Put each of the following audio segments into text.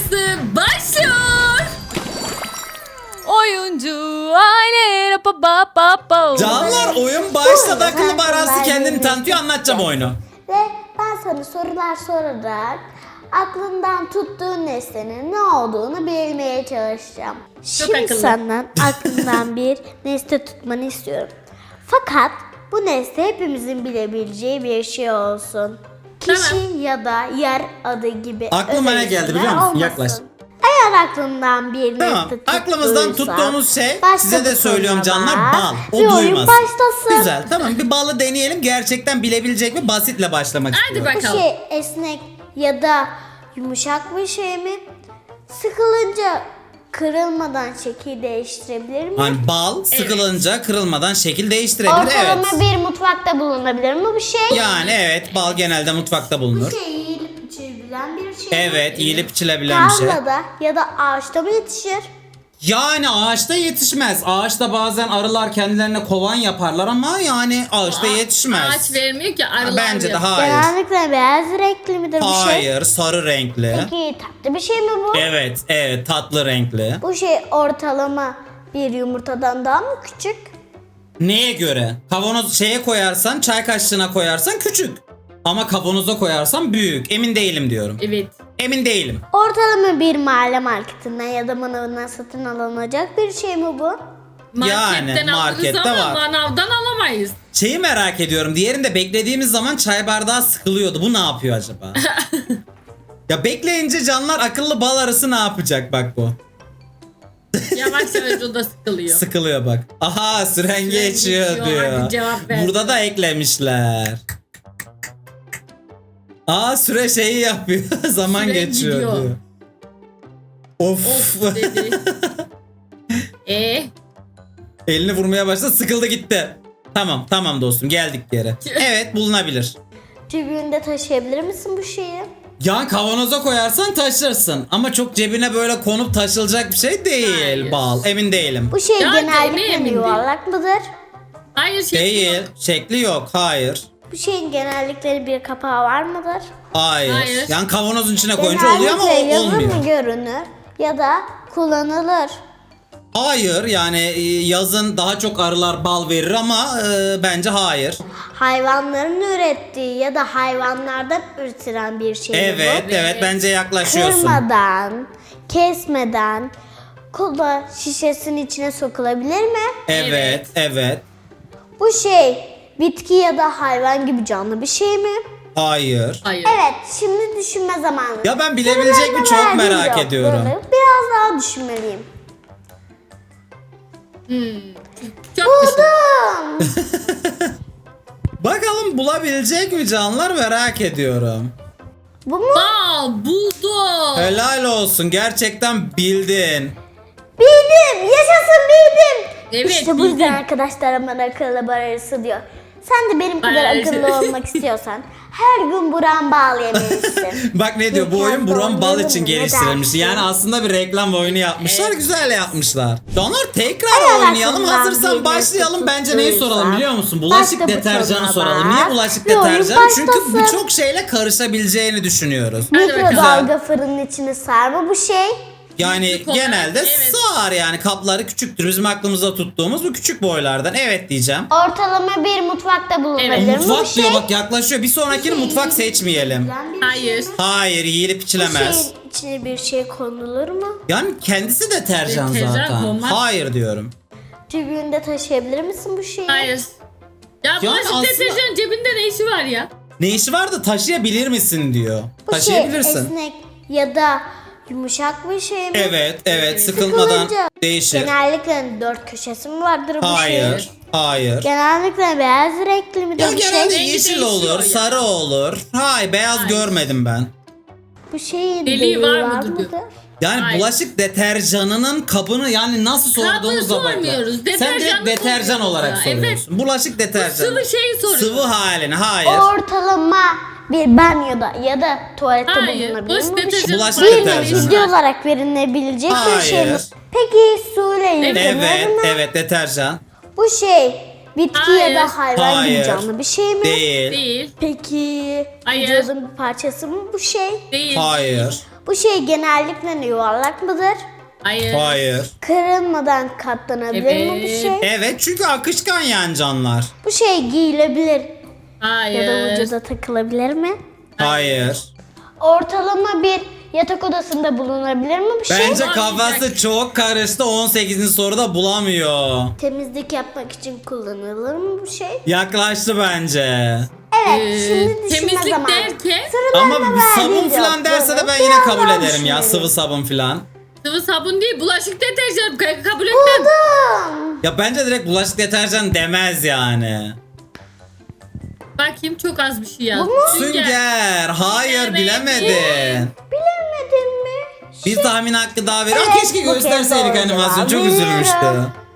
yarısı başlıyor. Oyuncu aile rapa ba ba ba. Canlar oyun başladı akıllı barası kendini tanıtıyor anlatacağım oyunu. Ve ben sana sorular sorarak aklından tuttuğun nesnenin ne olduğunu bilmeye çalışacağım. Şimdi akıllı. senden aklından bir nesne tutmanı istiyorum. Fakat bu nesne hepimizin bilebileceği bir şey olsun. Kişi Tamam. ya da yer adı gibi Aklıma ne geldi biliyor musun? olmasın. Yaklaş. Eğer aklından bir Tamam. tuttuysa Aklımızdan tuttuğumuz şey size de söylüyorum canlar bal. O ve oyun duymasın. başlasın. Güzel tamam bir balı deneyelim gerçekten bilebilecek mi? Basitle başlamak Hadi istiyorum. Bu bakalım. şey esnek ya da yumuşak bir şey mi? Sıkılınca kırılmadan şekil değiştirebilir mi? Hani bal sıkılınca kırılmadan şekil değiştirebilir Ortalama evet. bir mutfakta bulunabilir mi bu şey? Yani evet bal genelde mutfakta bulunur. Bu şey yiyilip içilebilen bir şey mi? Evet yiyilip içilebilen bir şey. Tarlada ya da ağaçta mı yetişir? Yani ağaçta yetişmez. Ağaçta bazen arılar kendilerine kovan yaparlar ama yani ağaçta yetişmez. Ağaç vermiyor ki arılar Bence de veriyor. hayır. Genellikle beyaz renkli midir bu şey? Hayır sarı renkli. Peki tatlı bir şey mi bu? Evet evet tatlı renkli. Bu şey ortalama bir yumurtadan daha mı küçük? Neye göre? Kavanoz şeye koyarsan çay kaşığına koyarsan küçük. Ama kavanoza koyarsan büyük. Emin değilim diyorum. Evet. Emin değilim. Ortalama bir mahalle marketinden ya da manavından satın alınacak bir şey mi bu? Marketten Yani, markette ama var. manavdan alamayız. Şeyi merak ediyorum. Diğerinde beklediğimiz zaman çay bardağı sıkılıyordu. Bu ne yapıyor acaba? ya bekleyince canlar akıllı bal arısı ne yapacak bak bu. Yavaş yavaş o da sıkılıyor. Sıkılıyor bak. Aha süren geçiyor geçiyor, diyor. hadi cevap ver. Burada da eklemişler. Aa süre şeyi yapıyor. Zaman Süren geçiyor gidiyor. diyor. Of. Of dedi. e Elini vurmaya başladı sıkıldı gitti. Tamam tamam dostum geldik yere. Evet bulunabilir. Cebinde taşıyabilir misin bu şeyi? Ya kavanoza koyarsan taşırsın ama çok cebine böyle konup taşılacak bir şey değil Hayır. bal. Emin değilim. Bu şey Ya, genellikle emin değilim. yuvarlak mıdır? hayır şey Değil. Şekli yok. Hayır. Bu şeyin genellikle bir kapağı var mıdır? Hayır. Hayır. Yani kavanozun içine koyunca oluyor ama Genellikle o- yazın olmuyor. mı görünür ya da kullanılır? Hayır yani e, yazın daha çok arılar bal verir ama e, bence hayır. Hayvanların ürettiği ya da hayvanlardan üretilen bir şey mi Evet bu? evet bence yaklaşıyorsun. Kırmadan, kesmeden kola şişesinin içine sokulabilir mi? Evet evet. Bu şey bitki ya da hayvan gibi canlı bir şey mi? Hayır. Hayır. Evet, şimdi düşünme zamanı. Ya ben bilebilecek mi çok merak ediyorum. Biraz daha düşünmeliyim. Çok düşün. Buldum. Bakalım bulabilecek mi canlar merak ediyorum. Bu mu? Aa buldu. Helal olsun gerçekten bildin. Bildim. Yaşasın bildim. Evet, işte bu bildim. yüzden arkadaşlarım bana akıllı bararısı diyor. Sen de benim kadar Ay. akıllı olmak istiyorsan her gün buram bağlı yemelisin. Bak ne diyor bu oyun Buron Bal için geliştirilmiş. Yani aslında bir reklam oyunu yapmışlar. Evet. Güzel yapmışlar. Canlar tekrar Eğer oynayalım. Hazırsan bir başlayalım. Bence neyi soralım biliyor musun? Bulaşık deterjanı soralım. Niye bas bulaşık oyun deterjanı? Çünkü başlasın. birçok şeyle karışabileceğini düşünüyoruz. Hadi bakalım. Mikrodalga fırının içine sarma bu şey. Yani Büyük olan, genelde evet. sığar yani kapları küçüktür. Bizim aklımızda tuttuğumuz bu küçük boylardan. Evet diyeceğim. Ortalama bir mutfakta bulunabilir Evet, mi bu Mutfak şey? diyor bak yaklaşıyor. Bir sonrakini mutfak seçmeyelim. Hayır. şey? Hayır yiyilip Bu içilemez. şeyin içine bir şey konulur mu? Yani kendisi deterjan Deterjan zaten. konmaz. Hayır diyorum. Cebinde taşıyabilir misin bu şeyi? Hayır. Ya bulaşık aslında- deterjanın cebinde ne işi var ya? Ne işi var da taşıyabilir misin diyor. Bu şey Taşıyabilirsin. esnek ya da yumuşak bir şey mi? Evet, evet sıkılmadan Sıkılınca değişir. Genellikle dört köşesi mi vardır bu Hayır, şey? hayır. Genellikle beyaz renkli midir Ya bu genelde şey? Yeşil değişiyor olur, ya. sarı olur. Hayır, beyaz Hayır. görmedim ben. Bu şeyin Deliği deliği var var, mıdır mıdır? diyor. Yani Hayır. bulaşık deterjanının kabını yani nasıl sorduğumuza bakma. sormuyoruz, Sen deterjanı direkt deterjan soruyoruz olarak ya, soruyorsun. Bulaşık deterjanı. Sıvı şeyi soruyoruz. Sıvı halini, hayır. Ortalama bir banyoda ya da tuvalette Hayır. bulunabilir Bulaşık mi şey? deterjanı Bulaşık Bir deterjanı. video olarak verilebilecek bir şey mi? Peki suyla yıkanır Evet, mı? evet deterjan. Bu şey bitki Hayır. ya da hayvan Hayır. gibi canlı bir şey mi? Değil. Değil. Peki Hayır. vücudun bir parçası mı bu şey? Değil. Hayır. Bu şey genellikle yuvarlak mıdır? Hayır. Hayır. Kırılmadan katlanabilir mi bu Evet. şey? Evet çünkü akışkan yani canlar. Bu şey giyilebilir Hayır. ya da vücuda takılabilir mi? Hayır. Ortalama bir yatak odasında bulunabilir mi bu şey? Bence kafası çok karıştı 18. soruda bulamıyor. Temizlik yapmak için kullanılır mı bu şey? Yaklaştı bence. Evet, Ee, şimdi düşünme temizlik zamanı. derken Ama Sıralarına sabun falan derse de ben yine kabul ederim ya sıvı sabun falan. sıvı sabun değil bulaşık deterjanı Ka- kabul etmem. Buldum. Ya bence direkt bulaşık deterjan demez yani. Bakayım çok az bir şey yazmış. Sünger. Hayır Bilemedin. bilemedin. Bilemedin mi? Bir tahmin hakkı daha ver. Aa, Evet, keşke bu kez gösterseydik doğru Çok üzülmüştü.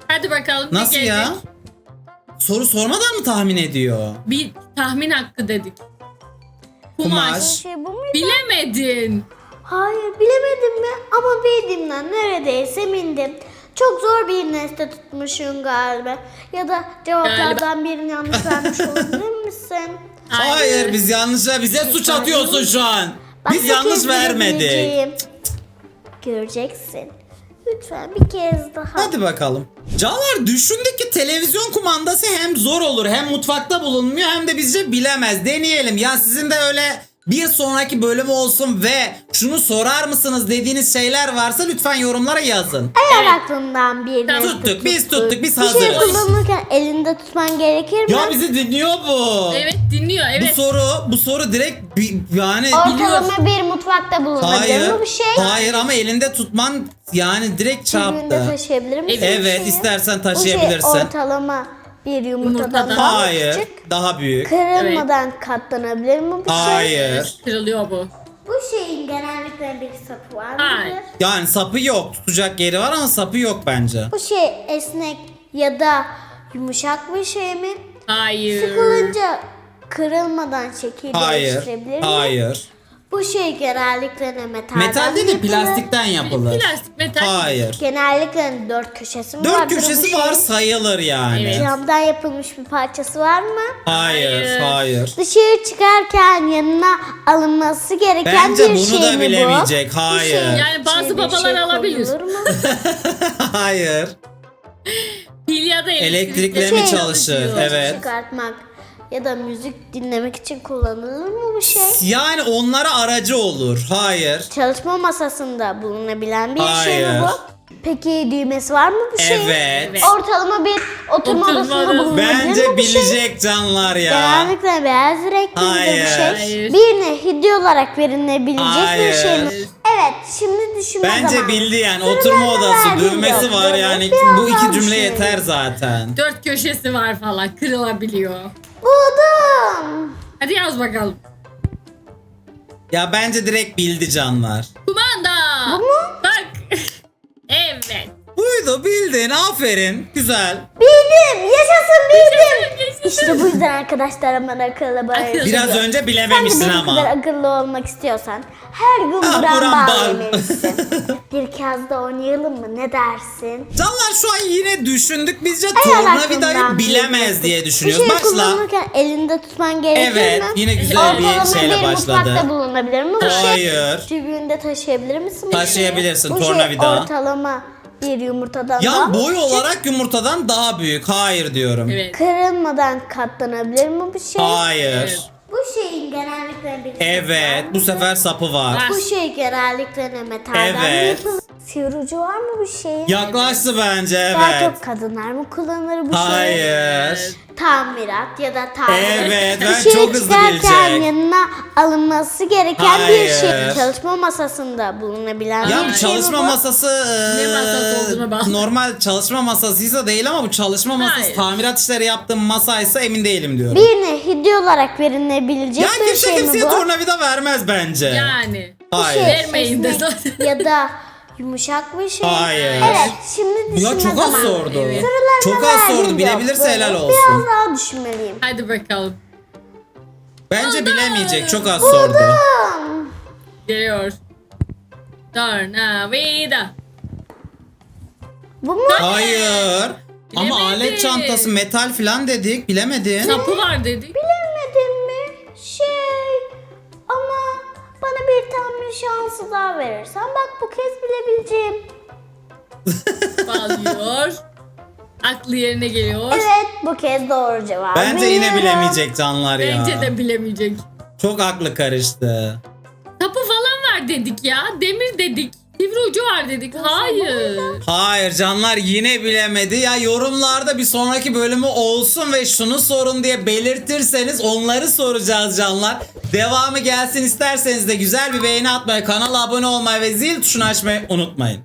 Hadi bakalım. ne Nasıl ya? Soru sormadan mı tahmin ediyor? Bir tahmin hakkı dedik. Kumaş. Kumaş. Şey bu muydu? Bilemedin. Hayır bilemedim mi? Ama bildiğimden neredeyse emindim. Çok zor bir nesne tutmuşum galiba. Ya da cevaplardan birini yanlış vermiş olabilir misin? Hayır, biz yanlış bize suç atıyorsun şu an. Bak, Biz yanlış vermedik. Göreceksin. Lütfen bir kez daha. Hadi bakalım. Canlar düşündük ki televizyon kumandası hem zor olur hem mutfakta bulunmuyor hem de bizce bilemez. Deneyelim. Ya sizin de öyle bir sonraki bölüm olsun ve şunu sorar mısınız dediğiniz şeyler varsa lütfen yorumlara yazın. Eğer Evet. aklından bir nesne Tuttuk, biz tuttuk, biz Bir şey hazırız. kullanırken elinde tutman gerekir mi? Ya bizi dinliyor bu. Evet dinliyor Bu evet. soru, bu soru direkt bi- yani Ortalama bir mutfakta bulunabilir Hayır. mi bu şey? Hayır ama elinde tutman yani direkt Cebinde çarptı. taşıyabilir misin? Evet. bu şeyi? istersen Bu şey taşıyabilirsin. ortalama bir yumurtadan Yumurtadan. daha mı Hayır, küçük? daha büyük. Kırılmadan katlanabilir mi bu şey? Hayır. Kırılıyor bu. Bu şeyin genellikle bir sapı var Hayır. mıdır? Yani sapı yok. Tutacak yeri var ama sapı yok bence. Bu şey esnek ya da yumuşak bir şey mi? Hayır. Sıkılınca kırılmadan şekil Hayır. değiştirebilir mi? Hayır. Bu şey genellikle ne metalden Metal değil de yapılır? plastikten yapılır. Plastik metal. Hayır. Genellikle dört köşesi mi Dört vardır bu köşesi şey? var sayılır yani. Evet. Camdan yapılmış bir parçası var mı? Hayır, Hayır. hayır. Dışarı çıkarken yanına alınması gereken Bence bir bunu şey da mi bu? bilemeyecek. Hayır. şey- Yani bazı içine bir babalar şey alabilir. konulur mu? Hayır. Pil ya da Elektrikle Şey, mi çalışır? ses Evet. Çıkartmak ya da müzik dinlemek için kullanılır mı bu şey? Yani onlara aracı olur. Hayır. Çalışma masasında bulunabilen bir şey mi Hayır. bu? Peki düğmesi var mı bu şey? Evet. Ortalama bir oturma Oturma odasında odası. bulunabilir mi Bence bu şey? bilecek canlar ya. Genellikle beyaz renkli bir Hayır. şey. Hayır. Birine hediye olarak verilebilecek Hayır. bir şey mi? Evet şimdi düşünme Bence zamanı. bildi yani. Oturma odası, düğmesi var cevapları yani. biraz Bu daha iki cümle düşünelim. yeter zaten. Dört köşesi var falan kırılabiliyor. Buldum. Hadi yaz bakalım. Ya bence direkt bildi canlar. Kumanda. Bu mu? Buydu bildin aferin. Güzel. Bildim. Yaşasın bildim. İşte bu yüzden arkadaşlarım bana akıllı böyle. Biraz önce Sen de bilememişsin benim kadar ama. akıllı olmak istiyorsan her gün Ah, buram buram bal. Bir kez de oynayalım mı? Ne dersin? Canlar şu an yine düşündük. Bizce tornavidayı aklından bilemez bir- diye Bir düşünüyoruz. şey Başla. kullanırken elinde tutman gerekir Evet, mi? yine güzel Ortalama bir şeyle bir başladı. mutfakta bulunabilir mi bu şey? Hayır. Cebinde taşıyabilir misin? bu Taşıyabilirsin, şeyi? Bu tornavida. şey ortalama bir yumurtadan daha Ya boy olarak yumurtadan daha büyük. Hayır diyorum. Evet. Kırılmadan katlanabilir mi bu şey? Hayır. Bu şeyin genellikle bir Evet, bu sefer sapı var. Bu şey genellikle ne metalden Evet. yapılır? Ucu var mı bu şeyin? Yaklaştı bence Daha evet. çok kadınlar mı kullanır bu şeyi? Hayır. Tamirat ya da tamir. Evet, ben Dışarı çok hızlı çıkarken bilecek. yanına alınması gereken Hayır. bir şey. Çalışma masasında bulunabilen Ya bir bu şey mi çalışma bu? masası Ne masası olduğuna bağlı. normal çalışma masasıysa değil ama bu çalışma masası Hayır. tamirat işleri yaptığım masaysa emin değilim diyorum. Birine hediye olarak verilebilecek ya bir kimse şey mi kimseye bu? tornavida vermez bence. Yani. Hayır. Şey, Vermeyin de zaten. ya da yumuşak bir şey. Hayır. Evet şimdi düşünme Ya çok az zamanı. sordu. Evet. Sorularına Çok az sordu. Bilebilirse cevapları helal olsun. Biraz daha düşünmeliyim. Hadi bakalım. Bence bilemeyecek. Çok az sordu. Geliyor. Tornavida. Bu mu? Hayır. Ama Bilemedi. alet çantası metal falan dedik. Bilemedin. Sapı var dedik. Bir bir şansı daha verirsen bak bu kez bilebileceğim. Bağlıyor. Aklı yerine geliyor. Evet bu kez doğru cevap. Bence yine bilemeyecek canlar ya. Bence de bilemeyecek. Çok aklı karıştı. Kapı falan var dedik ya. Demir dedik. Sivri ucu var dedik. Hayır. Hayır canlar yine bilemedi. Ya yorumlarda bir sonraki bölümü olsun ve şunu sorun diye belirtirseniz onları soracağız canlar. Devamı gelsin isterseniz de güzel bir beğeni atmayı, kanala abone olmayı ve zil tuşunu açmayı unutmayın.